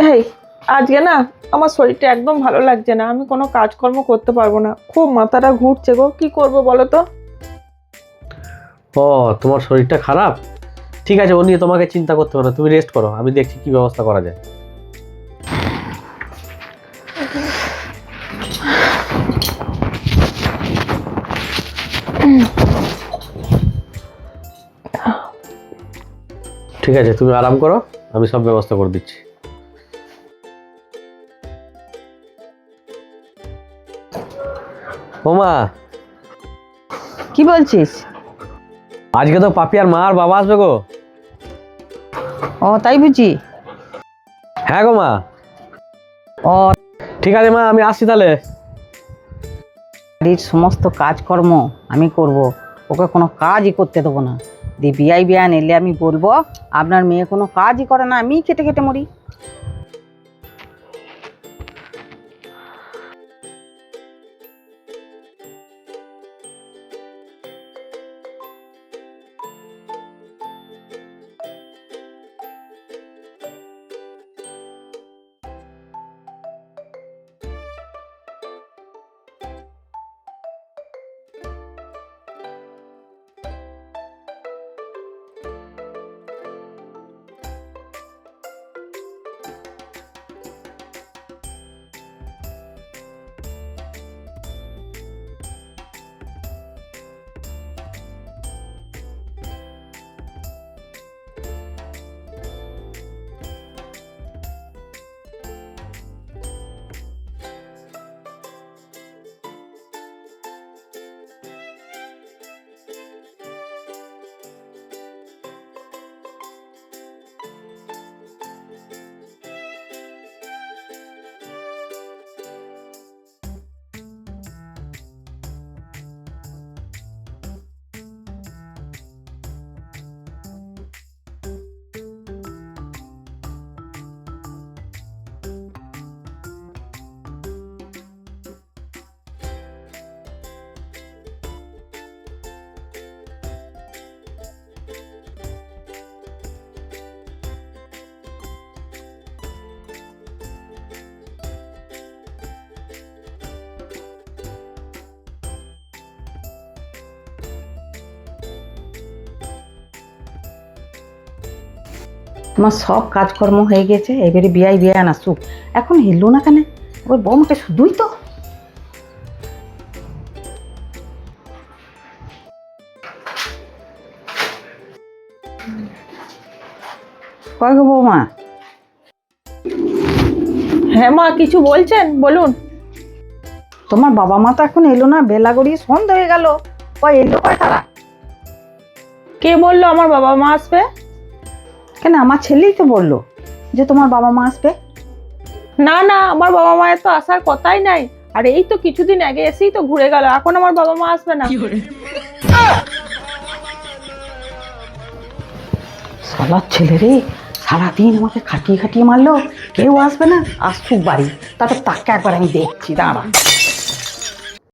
এই আজকে না আমার শরীরটা একদম ভালো লাগছে না, আমি কোনো কাজকর্ম করতে পারব না। খুব মাথাটা ঘুরছে গো, কি করব বলো তো? ও, তোমার শরীরটা খারাপ? ঠিক আছে ও নিয়ে তোমাকে চিন্তা করতে হবে না, তুমি রেস্ট করো, আমি দেখছি কি ব্যবস্থা করা যায়। ঠিক আছে, তুমি আরাম করো, আমি সব ব্যবস্থা করে দিচ্ছি। ওমা। কি বলছিস? আজকে তো পাপি আর মা আর বাবা আসবে গো। ও তাই বুঝি? হ্যাঁ গো মা। ও। ঠিক আছে মা আমি আসছি তাহলে। বাড়ির সমস্ত কাজকর্ম আমি করব। ওকে কোনো কাজই করতে দেবো না। দিয়ে বিয়াই বিয়ান এলে আমি বলব আপনার মেয়ে কোনো কাজই করে না আমি কেটে কেটে মরি। তোমার সব কাজকর্ম হয়ে গেছে এবারে বিয়াই বিয়ান আসুক। এখন হিললো না কেন? ওর বউমাকে শুধুই তো। কয় গো বৌমা? হ্যাঁ মা কিছু বলছেন? বলুন। তোমার বাবা মা তো এখন এলো না বেলা গড়িয়ে সন্ধ্যা হয়ে গেল। কয় এলো কয় তারা? কে বলল আমার বাবা মা আসবে? কেন আমার ছেলেই তো বলল যে তোমার বাবা মা আসবে? না না আমার বাবা মায়ের তো আসার কথাই নাই। আর এই তো কিছুদিন আগে এসেই তো ঘুরে গেল এখন আমার বাবা মা আসবে না। সালার ছেলে রে সারাদিন আমাকে খাটিয়ে খাটিয়ে মারলো কেউ আসবে না? আসুক বাড়ি তারপর তাকে একবার আমি দেখছি দাঁড়া।